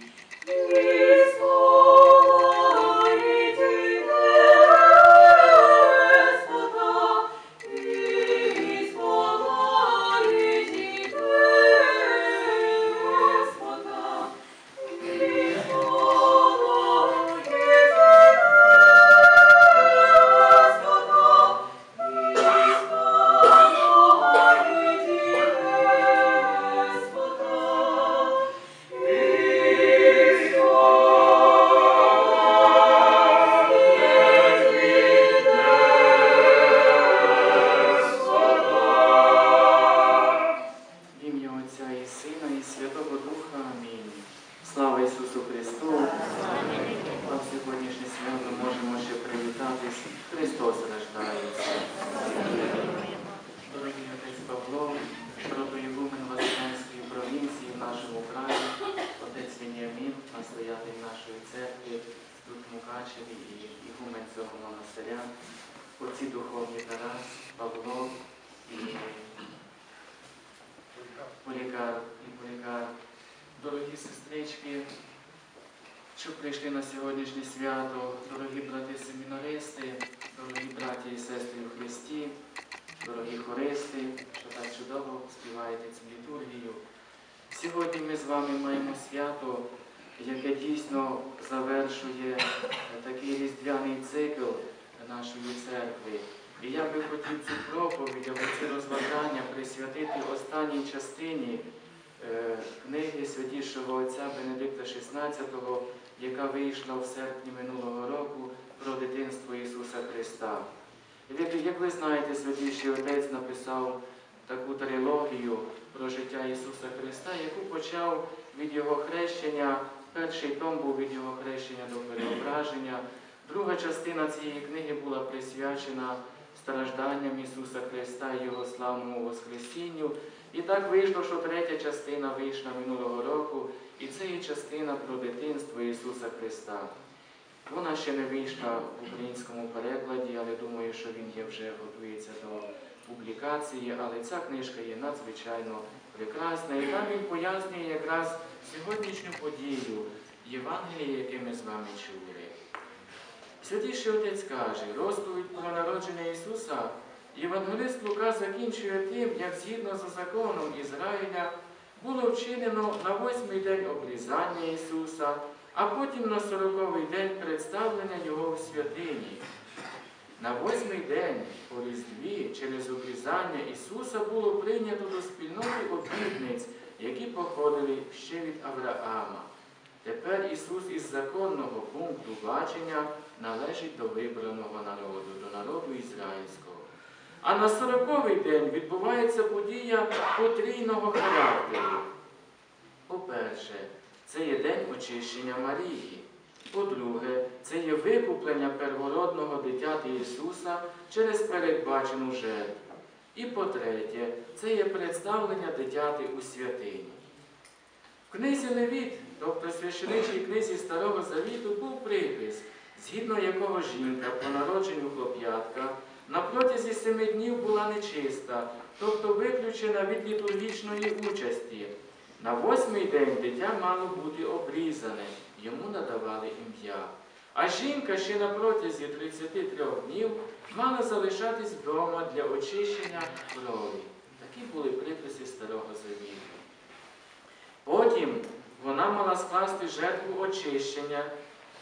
Thank you. Прийшли на сьогоднішнє свято, дорогі брати семінаристи, дорогі браті і сестри у Христі, дорогі хористи, що так чудово співаєте цю літургію. Сьогодні ми з вами маємо свято, яке дійсно завершує такий різдвяний цикл нашої церкви. І я би хотів цю проповідь або це розважання присвятити останній частині святішого отця Бенедикта XVI, яка вийшла в серпні минулого року про дитинство Ісуса Христа. Як, ви знаєте, святіший отець написав таку трилогію про життя Ісуса Христа, яку почав від Його хрещення. Перший том був від Його хрещення до переображення. Друга частина цієї книги була присвячена стражданням Ісуса Христа і Його славному Воскресінню. І так вийшло, що третя частина вийшла минулого року, і це є частина про дитинство Ісуса Христа. Вона ще не вийшла в українському перекладі, але думаю, що він є вже готується до публікації. Але ця книжка є надзвичайно прекрасна. І там він пояснює якраз сьогоднішню подію Євангелія, яке ми з вами чули. Святіший Отець каже, розповідь про народження Ісуса Євангелист Лука закінчує тим, як згідно з законом Ізраїля було вчинено на восьмий день обрізання Ісуса, а потім на сороковий день представлення Його в святині. На восьмий день по Різдві через обрізання Ісуса було прийнято до спільноти обітниць, які походили ще від Авраама. Тепер Ісус із законного пункту бачення належить до вибраного народу, до народу ізраїльського. А на сороковий день відбувається подія потрійного характеру. По-перше, це є день очищення Марії. По-друге, це є викуплення первородного дитяти Ісуса через передбачену жертву. І по-третє, це є представлення дитяти у святині. В книзі Левіт, тобто священичній книзі Старого Завіту, був припис, згідно якого жінка по народженню хлоп'ятка на протязі семи днів була нечиста, тобто виключена від літургічної участі. На восьмий день дитя мало бути обрізане, йому надавали ім'я. А жінка ще на протязі 33 днів мала залишатись вдома для очищення крові. Такі були приписи Старого Завіту. Потім вона мала скласти жертву очищення,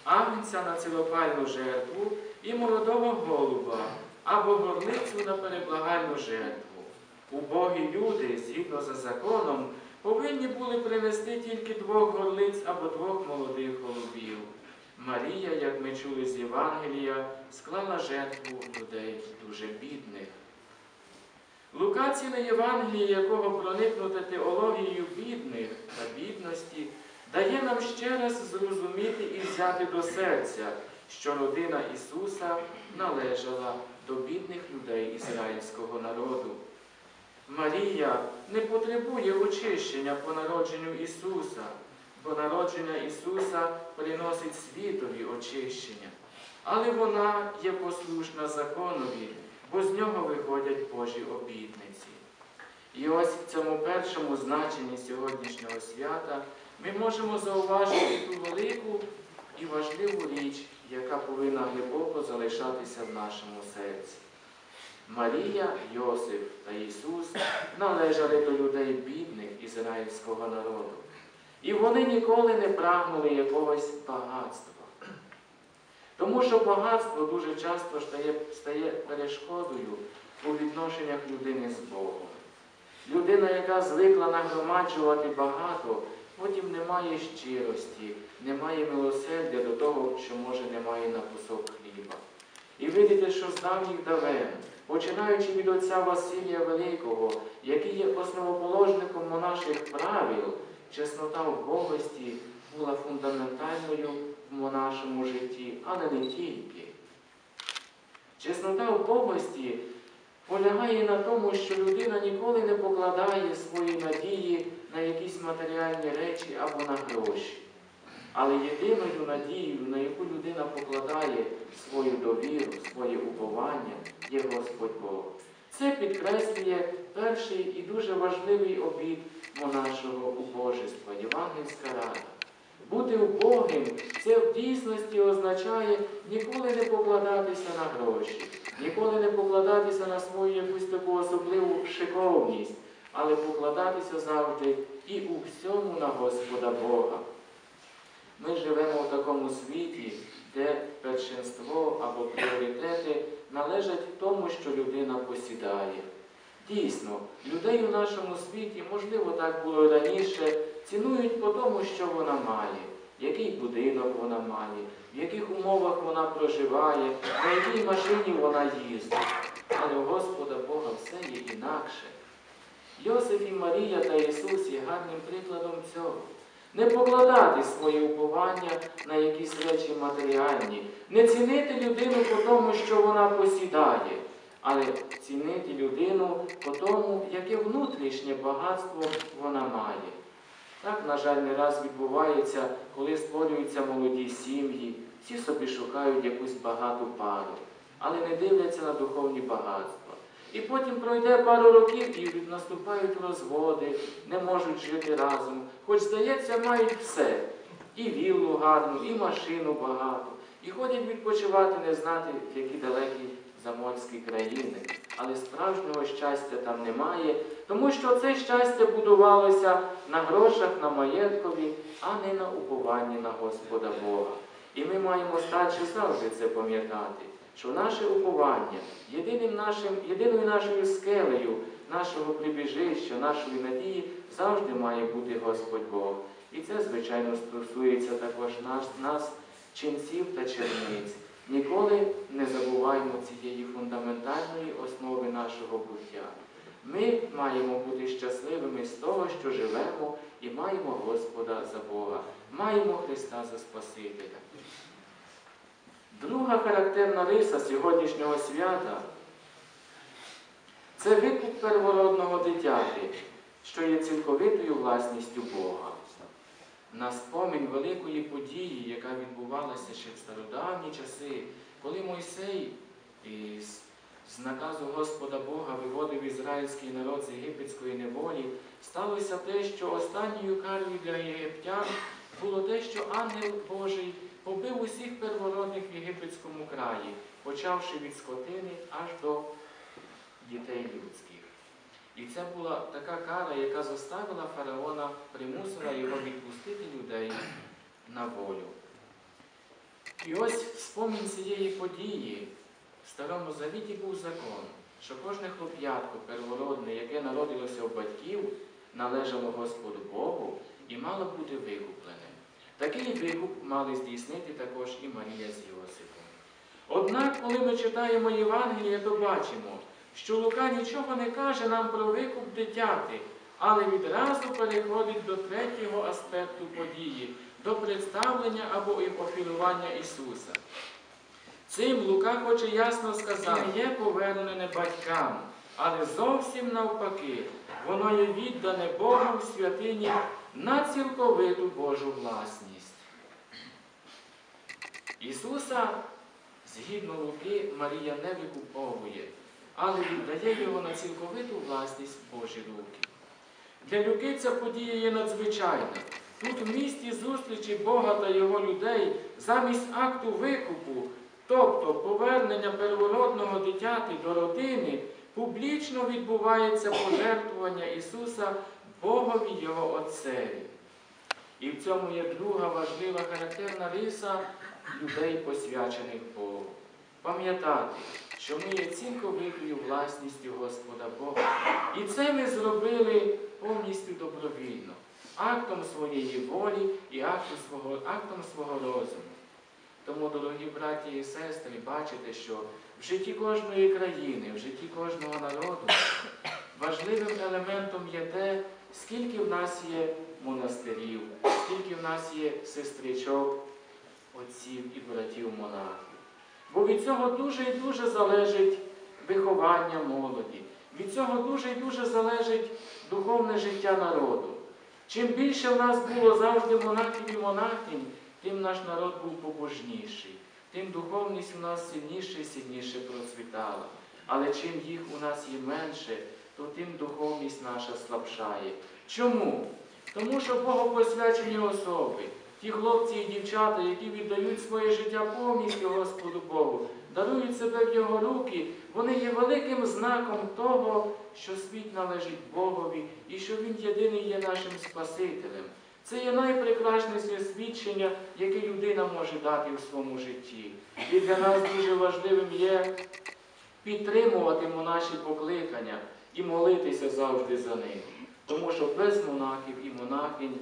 агнця на цілопальну жертву і молодого голуба або горлицю на переблагальну жертву. Убогі люди, згідно за законом, повинні були принести тільки двох горлиць або двох молодих голубів. Марія, як ми чули з Євангелія, склала жертву людей дуже бідних. Лука ціле Євангеліє, якого проникнуте теологією бідних та бідності, дає нам ще раз зрозуміти і взяти до серця, що родина Ісуса належала до бідних людей ізраїльського народу. Марія не потребує очищення по народженню Ісуса, бо народження Ісуса приносить світові очищення. Але вона є послушна законові, бо з нього виходять Божі обітниці. І ось в цьому першому значенні сьогоднішнього свята ми можемо зауважити ту велику і важливу річ, яка повинна глибоко залишатися в нашому серці. Марія, Йосип та Ісус належали до людей бідних ізраїльського народу. І вони ніколи не прагнули якогось багатства. Тому що багатство дуже часто стає перешкодою у відношеннях людини з Богом. Людина, яка звикла нагромаджувати багато, потім не має щирості, не має милосердя до того, що може немає на кусок хліба. І видите, що з давніх давен, починаючи від отця Василія Великого, який є основоположником монаших правил, чеснота в Богості була фундаментальною в монашому житті, але не тільки. Чеснота в Богості полягає на тому, що людина ніколи не покладає свої надії на якісь матеріальні речі або на гроші. Але єдиною надією, на яку людина покладає свою довіру, своє уповання, є Господь Бог. Це підкреслює перший і дуже важливий обід монашого убожества, Євангельська рада. Бути убогим це в дійсності означає ніколи не покладатися на гроші, ніколи не покладатися на свою якусь таку особливу шиковність, але покладатися завжди і у всьому на Господа Бога. Ми живемо в такому світі, де першинство або пріоритети належать тому, що людина посідає. Дійсно, людей у нашому світі, можливо, так було раніше, цінують по тому, що вона має, який будинок вона має, в яких умовах вона проживає, на якій машині вона їздить. Але у Господа Бога все є інакше. Йосиф і Марія та Ісус є гарним прикладом цього. Не покладати свої уповання на якісь речі матеріальні, не цінити людину по тому, що вона посідає, але цінити людину по тому, яке внутрішнє багатство вона має. Так, на жаль, не раз відбувається, коли створюються молоді сім'ї, всі собі шукають якусь багату пару, але не дивляться на духовні багатства. І потім пройде пару років і наступають розводи, не можуть жити разом. Хоч, здається, мають все. І віллу гарну, і машину багату. І ходять відпочивати, не знати, в які далекі заморські країни. Але справжнього щастя там немає, тому що це щастя будувалося на грошах, на маєткові, а не на упованні на Господа Бога. І ми маємо старші завжди це пам'ятати що наше уповання, єдиним нашим, єдиною нашою скелею, нашого прибіжища, нашої надії завжди має бути Господь Бог. І це, звичайно, стосується також нас, нас ченців та черниць. Ніколи не забуваємо цієї фундаментальної основи нашого буття. Ми маємо бути щасливими з того, що живемо, і маємо Господа за Бога, маємо Христа за Спасителя. Друга характерна риса сьогоднішнього свята це викуп первородного дитяти, що є цілковитою власністю Бога. На спомін великої події, яка відбувалася ще в стародавні часи, коли Мойсей із з наказу Господа Бога виводив ізраїльський народ з єгипетської неволі, сталося те, що останньою карою для єгиптян було те, що ангел Божий побив усіх первородних в єгипетському краї, почавши від скотини аж до дітей людських. І це була така кара, яка заставила фараона, примусила його відпустити людей на волю. І ось спомін цієї події в Старому Завіті був закон, що кожне хлоп'ятко первородне, яке народилося у батьків, належало Господу Богу і мало бути викуплене. Такий викуп мали здійснити також і Марія з Йосипом. Однак, коли ми читаємо Євангеліє, то бачимо, що Лука нічого не каже нам про викуп дитяти, але відразу переходить до третього аспекту події, до представлення або офілювання Ісуса. Цим Лука хоче ясно сказати, є повернене батькам, але зовсім навпаки, воно є віддане Богом в святині на цілковиту Божу власність. Ісуса, згідно Луки, Марія не викуповує, але віддає його на цілковиту власність Божі руки. Для Люки ця подія є надзвичайна, Тут в місті зустрічі Бога та його людей замість акту викупу, тобто повернення первородного дитяти до родини, публічно відбувається пожертвування Ісуса Богові Його Отцеві. І в цьому є друга важлива характерна риса людей, посвячених Богу. Пам'ятати, що ми є цілковитою власністю Господа Бога. І це ми зробили повністю добровільно, актом своєї волі і актом свого, актом свого розуму. Тому, дорогі браті і сестри, бачите, що в житті кожної країни, в житті кожного народу важливим елементом є те, скільки в нас є монастирів, скільки в нас є сестричок, отців і братів монахів. Бо від цього дуже і дуже залежить виховання молоді. Від цього дуже і дуже залежить духовне життя народу. Чим більше в нас було завжди монахів і монахинь, тим наш народ був побожніший, тим духовність у нас сильніше і сильніше процвітала. Але чим їх у нас є менше, то тим духовність наша слабшає. Чому? Тому що богопосвячені особи, ті хлопці і дівчата, які віддають своє життя повністю Господу Богу, дарують себе в Його руки, вони є великим знаком того, що світ належить Богові і що Він єдиний є нашим Спасителем. Це є найпрекрасніше свідчення, яке людина може дати в своєму житті. І для нас дуже важливим є підтримувати наші покликання і молитися завжди за них. Тому що без монахів і монахинь,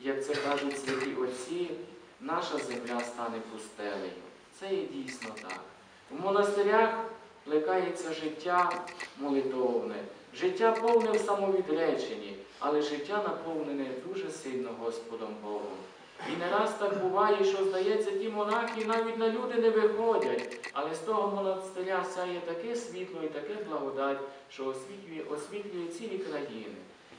як це кажуть святі отці, наша земля стане пустелею. Це є дійсно так. У монастирях плекається життя молитовне, життя повне в самовідреченні, але життя наповнене дуже сильно Господом Богом. І не раз так буває, що, здається, ті монахи навіть на люди не виходять, але з того монастиря сяє таке світло і таке благодать, що освітлює, освітлює цілі країни.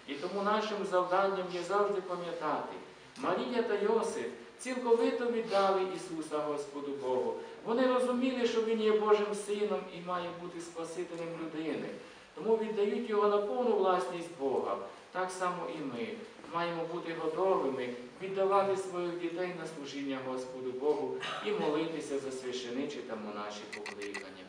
І тому нашим завданням є завжди пам'ятати, Марія та Йосип цілковито віддали Ісуса Господу Богу. Вони розуміли, що Він є Божим Сином і має бути Спасителем людини. Тому віддають його на повну власність Бога. Так само і ми маємо бути готовими віддавати своїх дітей на служіння Господу Богу і молитися за священичі та монаші покликання.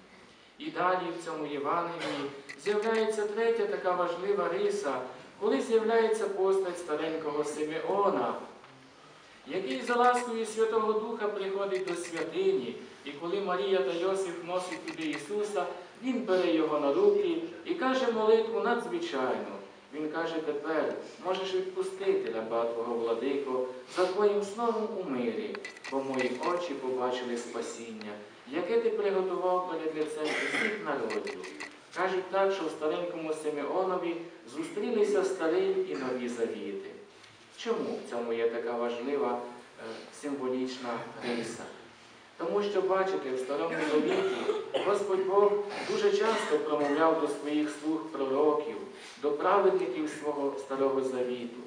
І далі в цьому Євангелії з'являється третя така важлива риса, коли з'являється постать старенького Симеона, який за ласкою Святого Духа приходить до святині, і коли Марія та Йосиф носять туди Ісуса, Він бере його на руки і каже молитву надзвичайну. Він каже тепер, можеш відпустити раба Твого владико за Твоїм словом у мирі, бо мої очі побачили спасіння, яке ти приготував перед лицем усіх народів. Кажуть так, що в старенькому Симеонові зустрілися старий і нові завіти. Чому в цьому є така важлива е, символічна риса? Тому що, бачите, в Старому Завіті Господь Бог дуже часто промовляв до своїх слуг пророків, до праведників свого Старого Завіту.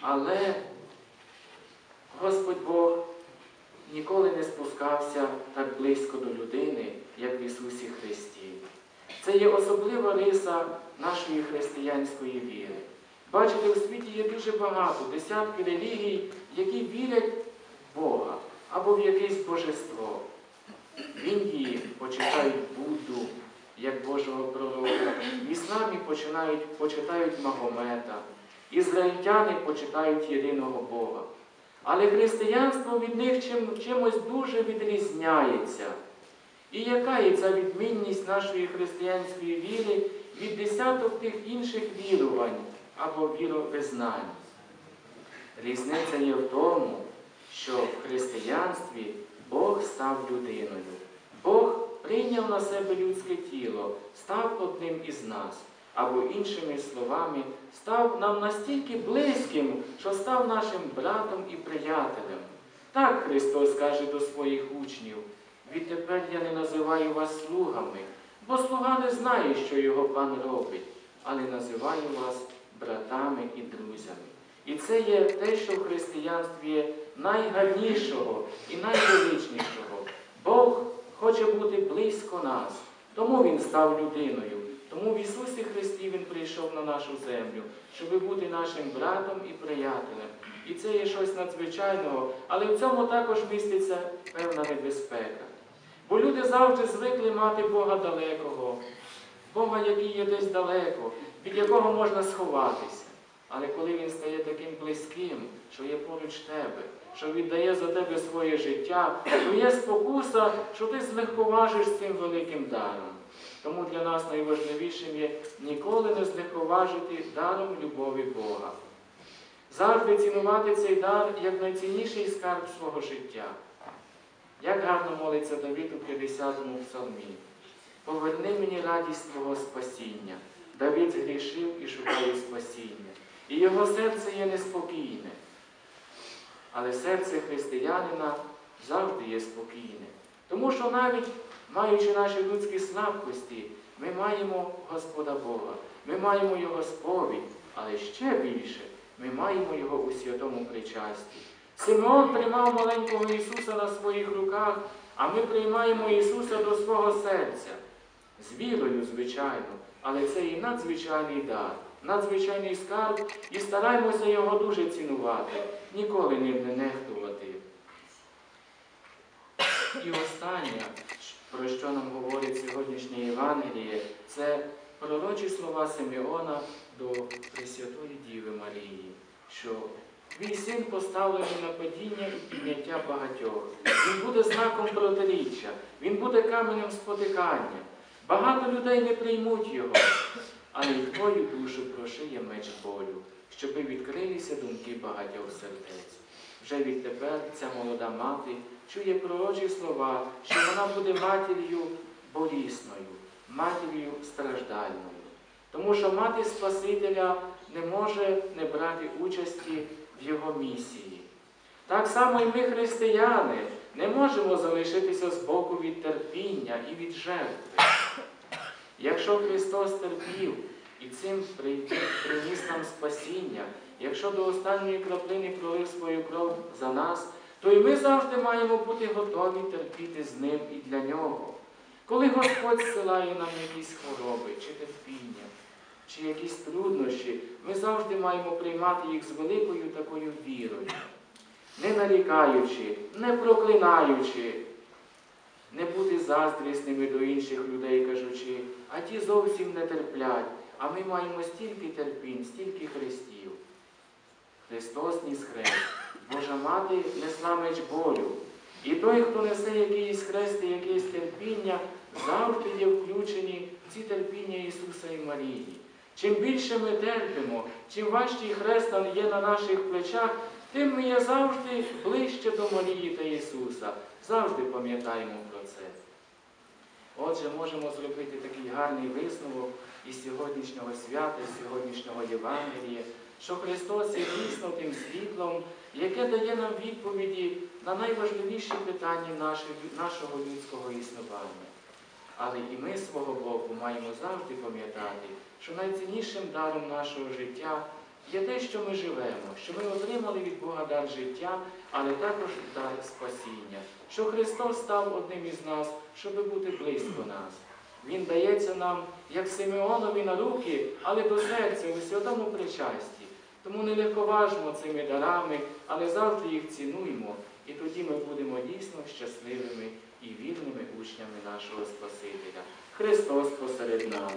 Але Господь Бог ніколи не спускався так близько до людини, як в Ісусі Христі. Це є особлива риса нашої християнської віри. Бачите, у світі є дуже багато, десятки релігій, які вірять в Бога або в якесь божество. В Індії почитають Будду як Божого пророка, в ісламі починають, почитають Магомета, ізраїльтяни почитають єдиного Бога. Але християнство від них чим, чимось дуже відрізняється. І яка є ця відмінність нашої християнської віри від десяток тих інших вірувань або віровизнань? Різниця є в тому, що в християнстві Бог став людиною. Бог прийняв на себе людське тіло, став одним із нас, або іншими словами, став нам настільки близьким, що став нашим братом і приятелем. Так Христос каже до своїх учнів. Відтепер я не називаю вас слугами, бо слуга не знає, що його пан робить, але називаю вас братами і друзями. І це є те, що в християнстві є найгарнішого і найвеличнішого. Бог хоче бути близько нас, тому Він став людиною, Тому в Ісусі Христі Він прийшов на нашу землю, щоб бути нашим братом і приятелем. І це є щось надзвичайного, але в цьому також міститься певна небезпека. Бо люди завжди звикли мати Бога далекого, Бога, який є десь далеко, від якого можна сховатися. Але коли він стає таким близьким, що є поруч тебе, що віддає за тебе своє життя, то є спокуса, що ти злегковажиш цим великим даром. Тому для нас найважливішим є ніколи не злегковажити даром любові Бога. Завжди цінувати цей дар як найцінніший скарб свого життя. Як гарно молиться Давид у 50-му псалмі. Поверни мені радість Твого спасіння. Давид згрішив і шукає спасіння. І його серце є неспокійне. Але серце християнина завжди є спокійне. Тому що навіть маючи наші людські слабкості, ми маємо Господа Бога, ми маємо Його сповідь, але ще більше ми маємо Його у святому причасті. Симеон приймав маленького Ісуса на своїх руках, а ми приймаємо Ісуса до свого серця. З вірою, звичайно, але це і надзвичайний дар, надзвичайний скарб, і стараємося його дуже цінувати, ніколи ним не нехтувати. І останнє, про що нам говорить сьогоднішнє Євангеліє, це пророчі слова Симеона до Пресвятої Діви Марії, що твій син поставлений на падіння і підняття багатьох. Він буде знаком протиріччя, він буде каменем спотикання. Багато людей не приймуть його, але й твою душу прошиє меч болю, щоби відкрилися думки багатьох сердець. Вже відтепер ця молода мати чує пророчі слова, що вона буде матір'ю болісною, матір'ю страждальною. Тому що мати Спасителя не може не брати участі в його місії. Так само і ми, християни, не можемо залишитися з боку від терпіння і від жертви. Якщо Христос терпів і цим приніс нам спасіння, якщо до останньої краплини пролив свою кров за нас, то і ми завжди маємо бути готові терпіти з ним і для нього. Коли Господь зсилає нам якісь хвороби, чи терпіння, чи якісь труднощі, ми завжди маємо приймати їх з великою такою вірою, не нарікаючи, не проклинаючи, не бути заздрісними до інших людей, кажучи, а ті зовсім не терплять, а ми маємо стільки терпінь, стільки хрестів. Христос ніс хрест, Божа мати несла меч болю. І той, хто несе якийсь хрест і якесь терпіння, завжди є включені в ці терпіння Ісуса і Марії. Чим більше ми терпимо, чим важчий хрест є на наших плечах, тим ми є завжди ближче до Марії та Ісуса. Завжди пам'ятаємо про це. Отже, можемо зробити такий гарний висновок із сьогоднішнього свята, з сьогоднішнього Євангелія, що Христос є дійсно тим світлом, яке дає нам відповіді на найважливіші питання нашого людського існування. Але і ми свого боку маємо завжди пам'ятати, що найціннішим даром нашого життя є те, що ми живемо, що ми отримали від Бога дар життя, але також дар спасіння, що Христос став одним із нас, щоб бути близько нас. Він дається нам, як Симеонові на руки, але до серця у святому причасті. Тому не легковажмо цими дарами, але завжди їх цінуємо, і тоді ми будемо дійсно щасливими і вірними учнями нашого Спасителя. Христос посеред нас.